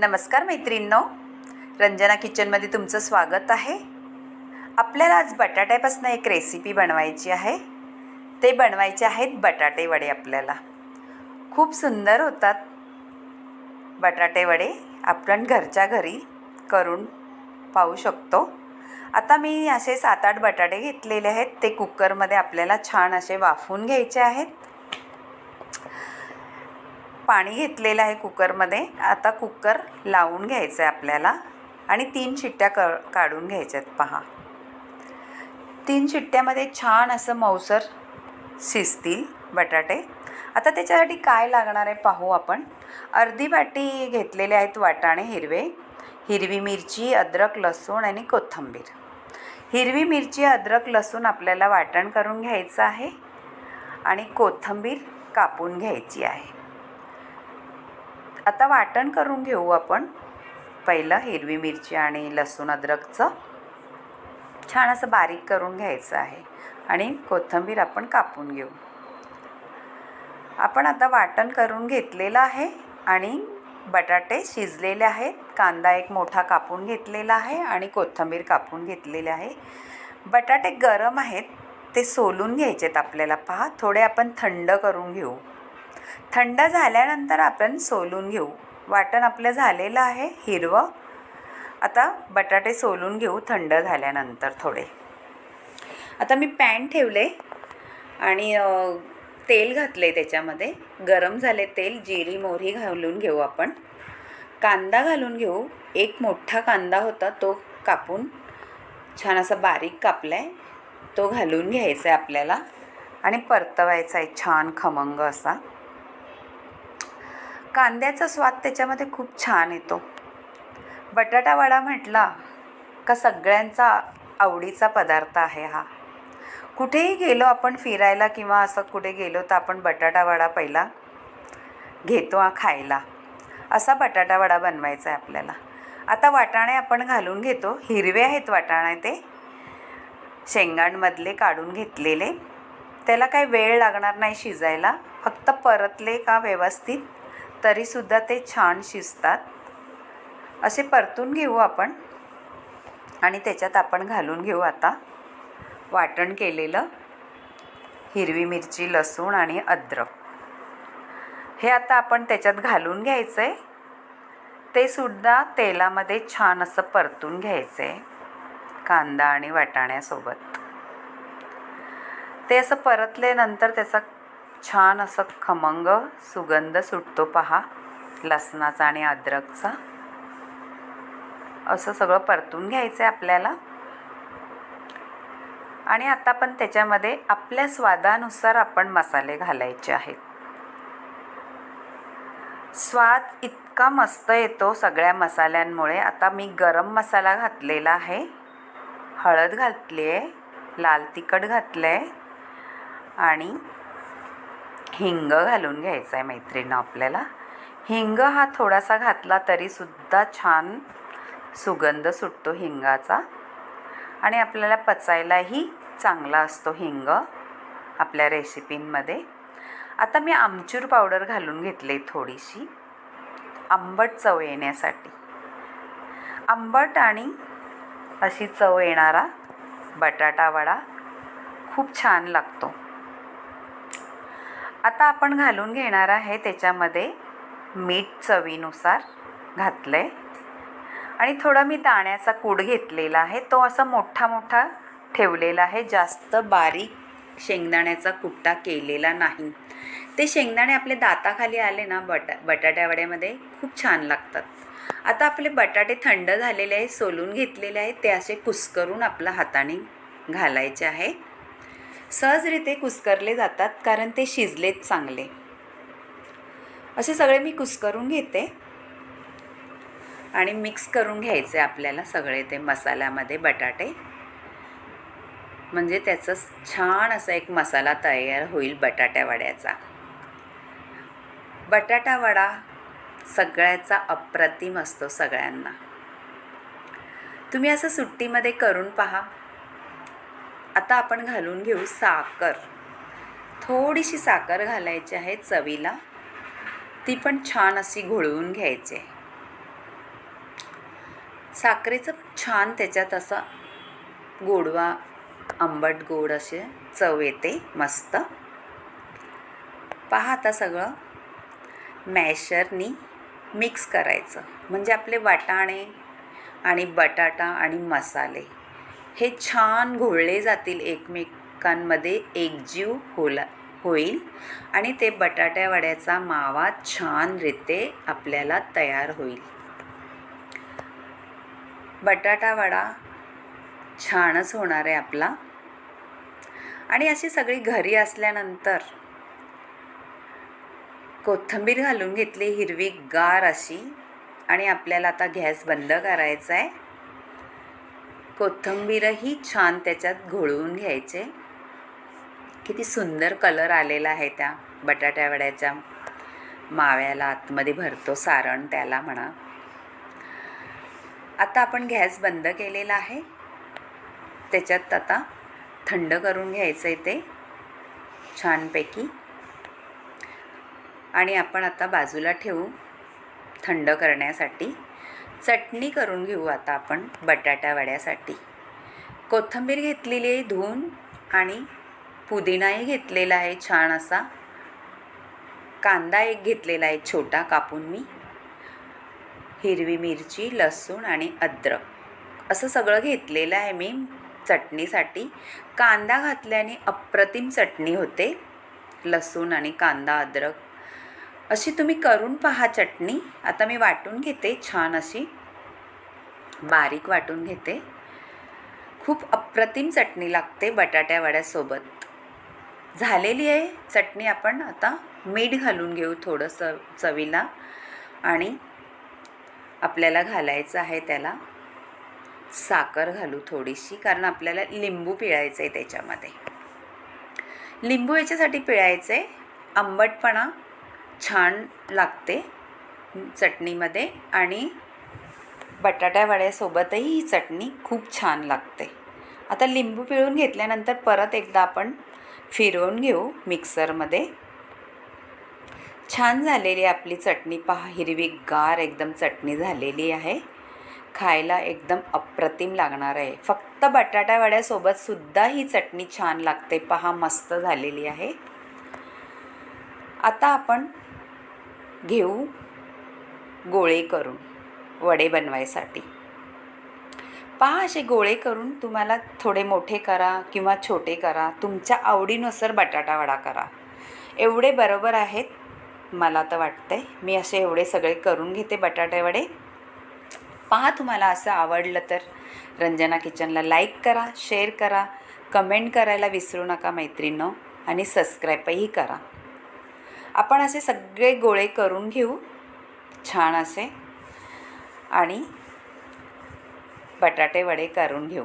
नमस्कार मैत्रिणींनो. रंजना किचनमध्ये तुमचं स्वागत आहे. आपल्याला आज बटाट्यापासून एक रेसिपी बनवायची आहे. ते बनवायचे आहेत बटाटे वडे आपल्याला. खूप सुंदर होतात. बटाटे वडे आपण घरच्या घरी करून पाहू शकतो. आता मी असे सात आठ बटाटे घेतलेले आहेत. ते कुकरमध्ये आपल्याला छान असे वाफवून घ्यायचे आहेत. पाणी घेतलेलं आहे कुकरमध्ये. आता कुकर लावून घ्यायचं आहे आपल्याला. आणि तीन शिट्ट्या क काढून घ्यायच्या आहेत पहा. तीन शिट्ट्यामध्ये छान असं मौसर शिजतील बटाटे. आता त्याच्यासाठी काय लागणार आहे पाहू आपण. अर्धी वाटी घेतलेले आहेत वाटाणे हिरवे. हिरवी मिरची अद्रक लसूण आणि कोथिंबीर. हिरवी मिरची अद्रक लसूण आपल्याला वाटण करून घ्यायचं आहे. आणि कोथिंबीर कापून घ्यायची आहे. आता वाटण करून घेऊ आपण. पहिलं हिरवी मिरची आणि लसूण अद्रकचं. छान असं बारीक करून घ्यायचं आहे. आणि कोथिंबीर आपण कापून घेऊ. आपण आता वाटण करून घेतलेलं आहे आणि बटाटे शिजलेले आहेत. कांदा एक मोठा कापून घेतलेला आहे आणि कोथिंबीर कापून घेतलेले आहे. बटाटे गरम आहेत. ते सोलून घ्यायचेत आपल्याला. पहा थोडे आपण थंड करून घेऊ. थंड झाल्यानंतर आपण सोलून घेऊ. वाटण आपलं झालेलं आहे हिरवं. आता बटाटे सोलून घेऊ थंड झाल्यानंतर थोडे. आता मी पॅन ठेवले आणि तेल घातले त्याच्यामध्ये. गरम झाले तेल जिरी मोहरी घालून घेऊ आपण. कांदा घालून घेऊ. एक मोठा कांदा होता तो कापून छान असा बारीक कापला आहे तो घालून घ्यायचा आहे आपल्याला. आणि परतवायचा आहे छान खमंग असा. कांद्याचा स्वाद त्याच्यामध्ये खूप छान येतो. बटाटा वडा म्हटला का सगळ्यांचा आवडीचा पदार्थ आहे हा. कुठेही गेलो आपण फिरायला किंवा असं कुठे गेलो तर आपण बटाटा वडा पहिला घेतो हा खायला. असा बटाटा वडा बनवायचा आहे आपल्याला. आता वाटाणे आपण घालून घेतो. हिरवे आहेत वाटाणे ते. शेंगांमधले काढून घेतलेले. त्याला काही वेळ लागणार नाही शिजायला. फक्त परतले का व्यवस्थित? तरीसुद्धा ते छान शिजतात. असे परतून घेऊ आपण. आणि त्याच्यात आपण घालून घेऊ आता वाटण केलेलं हिरवी मिरची लसूण आणि अद्रक. हे आता आपण त्याच्यात घालून घ्यायचं आहे ते सुद्धा तेलामध्ये छान असं परतून घ्यायचं आहे कांदा आणि वाटाण्यासोबत. ते असं परतल्यानंतर त्याचा छान असं खमंग सुगंध सुटतो पहा लसणाचा आणि अद्रकचा. असं सगळं परतून घ्यायचं आहे आपल्याला. आणि आता पण त्याच्यामध्ये आपल्या स्वादानुसार आपण मसाले घालायचे आहेत. स्वाद इतका मस्त येतो सगळ्या मसाल्यांमुळे. आता मी गरम मसाला घातलेला आहे. हळद घातली आहे लाल तिखट घातलं आहे आणि हिंग घालून घ्यायचं आहे मैत्रिणं आपल्याला. हिंग हा थोडासा घातला तरीसुद्धा छान सुगंध सुटतो हिंगाचा. आणि आपल्याला पचायलाही चांगला असतो हिंग आपल्या रेसिपींमध्ये. आता मी आमचूर पावडर घालून घेतले थोडीशी. आंबट चव येण्यासाठी. आंबट आणि अशी चव येणारा बटाटा वडा खूप छान लागतो. आता आपण घालून घेणार आहे त्याच्यामध्ये मीठ चवीनुसार घातलं आहे आणि थोडा मी दाण्याचा कूड घेतलेला आहे. तो असा मोठा मोठा ठेवलेला आहे. जास्त बारीक शेंगदाण्याचा कुट्टा केलेला नाही. ते शेंगदाणे आपले दाताखाली आले ना बटा बटाट्यावड्यामध्ये खूप छान लागतात. आता आपले बटाटे थंड झालेले आहे सोलून घेतलेले आहे ते असे कुस्करून आपल्या हाताने घालायचे आहे. सहजरीते कुस्करले जातात कारण ते शिजलेत चांगले. असे सगळे मी कुस्करून घेते. आणि मिक्स करून घ्यायचे आपल्याला सगळे ते मसाल्यामध्ये बटाटे. म्हणजे त्याचं छान असा एक मसाला तयार होईल बटाट्यावड्याचा बटाटावडा सगळ्याचा अप्रतिम असतो सगळ्यांना. तुम्ही असं सुट्टीमध्ये करून पहा. आता आपण घालून घेऊ साखर. थोडीशी साखर घालायची आहे चवीला. ती पण छान अशी घोळवून घ्यायची. आहे साखरेचं छान त्याच्यात असा गोडवा आंबट गोड असे चव येते मस्त. पहा आता सगळं. मॅशरनी मिक्स करायचं. म्हणजे आपले वाटाणे आणि बटाटा आणि मसाले. हे छान घोळले जातील एकमेकांमध्ये एकजीव होला होईल आणि ते बटाट्या वड्याचा मावा छान रीते आपल्याला तयार होईल. बटाटा वडा छानच होणार आहे आपला. आणि अशी सगळी घरी असल्यानंतर कोथिंबीर घालून घेतली हिरवी गार अशी. आणि आपल्याला आता गॅस बंद करायचा आहे. कोथिंबीरही छान त्याच्यात घोळवून घ्यायचे. किती सुंदर कलर आलेला आहे त्या बटाट्यावड्याच्या माव्याला आतमध्ये भरतो सारण त्याला म्हणा. आता आपण गॅस बंद केलेला आहे. त्याच्यात आता थंड करून घ्यायचं आहे ते छानपैकी. आणि आपण आता बाजूला ठेवू थंड करण्यासाठी. चटणी करून घेऊ आता आपण बटाटा वड्यासाठी. कोथिंबीर घेतलेली आहे धुवून आणि पुदिनाही घेतलेला आहे छान असा. कांदा एक घेतलेला आहे छोटा कापून मी. हिरवी मिरची लसूण आणि अद्रक. असं सगळं घेतलेलं आहे मी चटणीसाठी. कांदा घातल्याने अप्रतिम चटणी होते. लसूण आणि कांदा अद्रक अशी तुम्ही करून पहा चटणी. आता मी वाटून घेते छान अशी. बारीक वाटून घेते. खूप अप्रतिम चटणी लागते बटाट्या वड्यासोबत. झालेली आहे चटणी आपण आता. मीठ घालून घेऊ थोडंसं चवीला. आणि आपल्याला घालायचं आहे त्याला. साखर घालू थोडीशी कारण आपल्याला लिंबू पिळायचं आहे त्याच्यामध्ये. लिंबू याच्यासाठी पिळायचं आहे आंबटपणा. छान लागते चटणीमध्ये आणि बटाट्यावड्यासोबतही ही चटणी खूप छान लागते. आता लिंबू पिळून घेतल्यानंतर परत एकदा आपण फिरवून घेऊ मिक्सरमध्ये. छान झालेली आपली चटणी पहा हिरवी गार एकदम चटणी झालेली आहे. खायला एकदम अप्रतिम लागणार आहे. फक्त बटाट्यावड्यासोबतसुद्धा ही चटणी छान लागते पहा मस्त झालेली आहे. आता आपण घेऊ गोळे करून वडे बनवायसाठी. पहा असे गोळे करून तुम्हाला थोडे मोठे करा किंवा छोटे करा. तुमच्या आवडीनुसार बटाटा वडा करा. एवढे बरोबर आहेत मला तर वाटतंय. मी असे एवढे सगळे करून घेते बटाटे वडे. पहा तुम्हाला असं आवडलं तर. रंजना किचनला लाईक करा शेअर करा कमेंट करायला विसरू नका मैत्रिणं आणि सबस्क्राईबही करा. आपण असे सगळे गोळे करून घेऊ. छान असे. आणि बटाटे वडे करून घेऊ.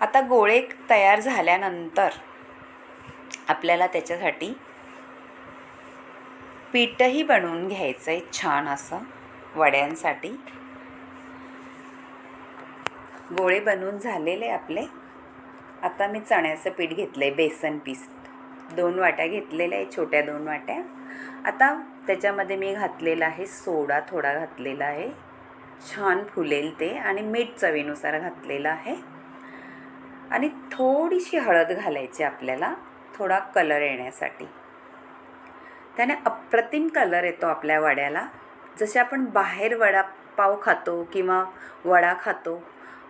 आता गोळे तयार झाल्यानंतर आपल्याला त्याच्यासाठी पीठही बनवून घ्यायचं आहे छान असं वड्यांसाठी. गोळे बनवून झालेले आपले. आता मी चण्याचं पीठ घेतलं आहे बेसन पीस. दोन वाट्या घेतलेल्या आहे छोट्या दोन वाट्या. आता त्याच्यामध्ये मी घातलेला आहे सोडा थोडा घातलेला आहे. छान फुलेल ते आणि मीठ चवीनुसार घातलेलं आहे. आणि थोडीशी हळद घालायची आपल्याला थोडा कलर येण्यासाठी. त्याने अप्रतिम कलर येतो आपल्या वड्याला. जसे आपण बाहेर वडापाव खातो किंवा वडा खातो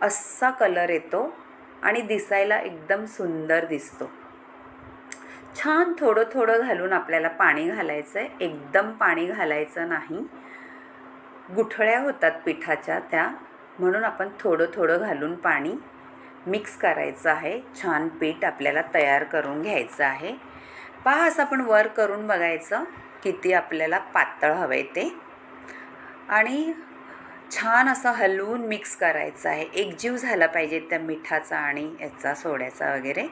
असा कलर येतो आणि दिसायला एकदम सुंदर दिसतो. छान थोडं थोडं घालून आपल्याला पाणी घालायचं आहे एकदम पाणी घालायचं नाही. गुठळ्या होतात पिठाच्या त्या. म्हणून आपण थोडं थोडं घालून पाणी मिक्स करायचं आहे. छान पीठ आपल्याला तयार करून घ्यायचं आहे. पहा असं आपण वर करून बघायचं किती आपल्याला पातळ हवं आहे ते. आणि छान असं हलवून मिक्स करायचं आहे. एकजीव झाला पाहिजे त्या मिठाचा आणि याचा सोड्याचा वगैरे.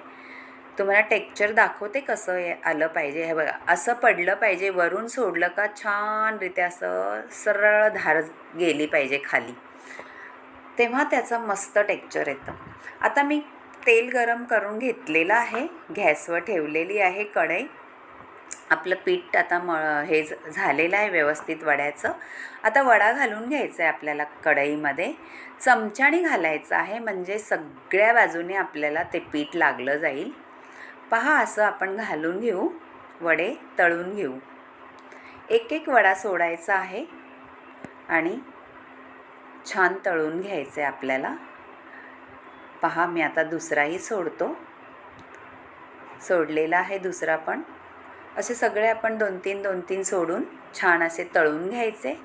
तुम्हाला टेक्चर दाखवते कसं हे आलं पाहिजे. हे बघा असं पडलं पाहिजे वरून सोडलं का छानरित्या असं सरळ धार गेली पाहिजे खाली. तेव्हा त्याचं मस्त टेक्चर येतं. आता मी तेल गरम करून घेतलेलं आहे गॅसवर ठेवलेली आहे कढई. आपलं पीठ आता म हे झालेलं आहे व्यवस्थित वड्याचं. आता वडा घालून घ्यायचा आहे आपल्याला कढईमध्ये. चमच्याने घालायचं आहे म्हणजे सगळ्या बाजूने आपल्याला ते पीठ लागलं जाईल. पहा असं आपण घालून घेऊ. वडे तळून घेऊ. एक एक वडा सोडायचा आहे. आणि छान तळून घ्यायचं आहे आपल्याला. पहा मी आता दुसराही सोडतो. सोडलेला आहे दुसरा पण. असे सगळे आपण दोन तीन दोन तीन सोडून छान असे तळून घ्यायचे.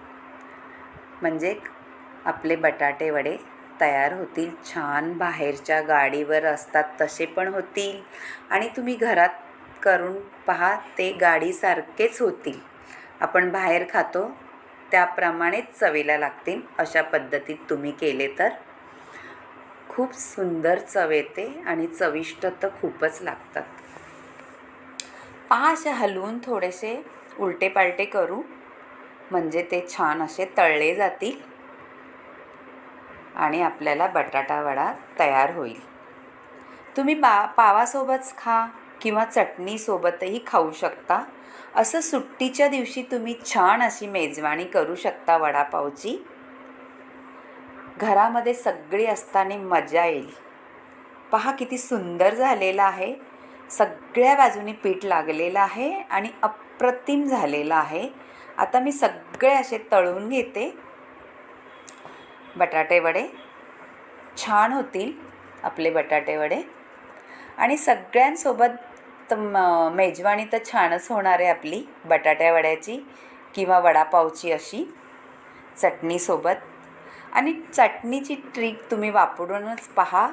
म्हणजे आपले बटाटे वडे तयार होतील छान बाहेरच्या गाडीवर असतात तसे पण होतील. आणि तुम्ही घरात करून पहा ते गाडीसारखेच होतील. आपण बाहेर खातो त्याप्रमाणेच चवीला लागतील अशा पद्धतीत तुम्ही केले तर. खूप सुंदर चव येते आणि चविष्ट तर खूपच लागतात. पहा असे हलवून थोडेसे उलटे पालटे करू. म्हणजे ते छान असे तळले जातील. आणि आपल्याला बटाटा वडा तयार होईल. तुम्ही पा पावासोबत खा किंवा चटणीसोबतही खाऊ शकता. असं सुट्टीच्या दिवशी तुम्ही छान अशी मेजवानी करू शकता वडापावची. घरामध्ये सगळी असताना मजा येईल. पहा किती सुंदर झालेलं आहे. सगळ्या बाजूनी पीठ लागलेलं आहे आणि अप्रतिम झालेलं आहे. आता मी सगळे असे तळून घेते. बटाटे वडे. छान होतील आपले बटाटे वडे. आणि सगळ्यांसोबत मेजवानी तर छानच होणार आहे आपली. बटाट्यावड्याची किंवा वडापावची अशी चटणीसोबत. आणि चटणीची ट्रिक तुम्ही वापरूनच पहा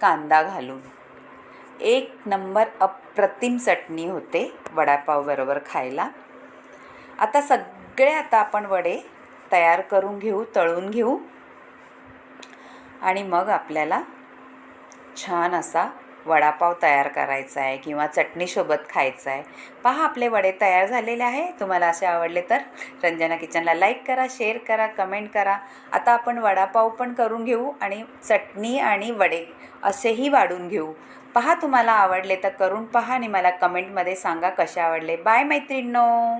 कांदा घालून. एक नंबर अप्रतिम चटणी होते वडापावबरोबर खायला. आता सगळे आता आपण वडे तयार करून घेऊ तळून घेऊ. आणि मग आपल्याला छान असा वडापाव तयार करायचा आहे किंवा चटणीसोबत खायचा आहे. पहा आपले वडे तयार झालेले आहे. तुम्हाला असे आवडले तर रंजना किचनला लाईक करा शेअर करा कमेंट करा. आता आपण वडापाव पण करून घेऊ आणि चटणी आणि वडे असेही वाढून घेऊ. पहा तुम्हाला आवडले तर करून पहा आणि मला कमेंटमध्ये सांगा कसे आवडले. बाय मैत्रिणींनो!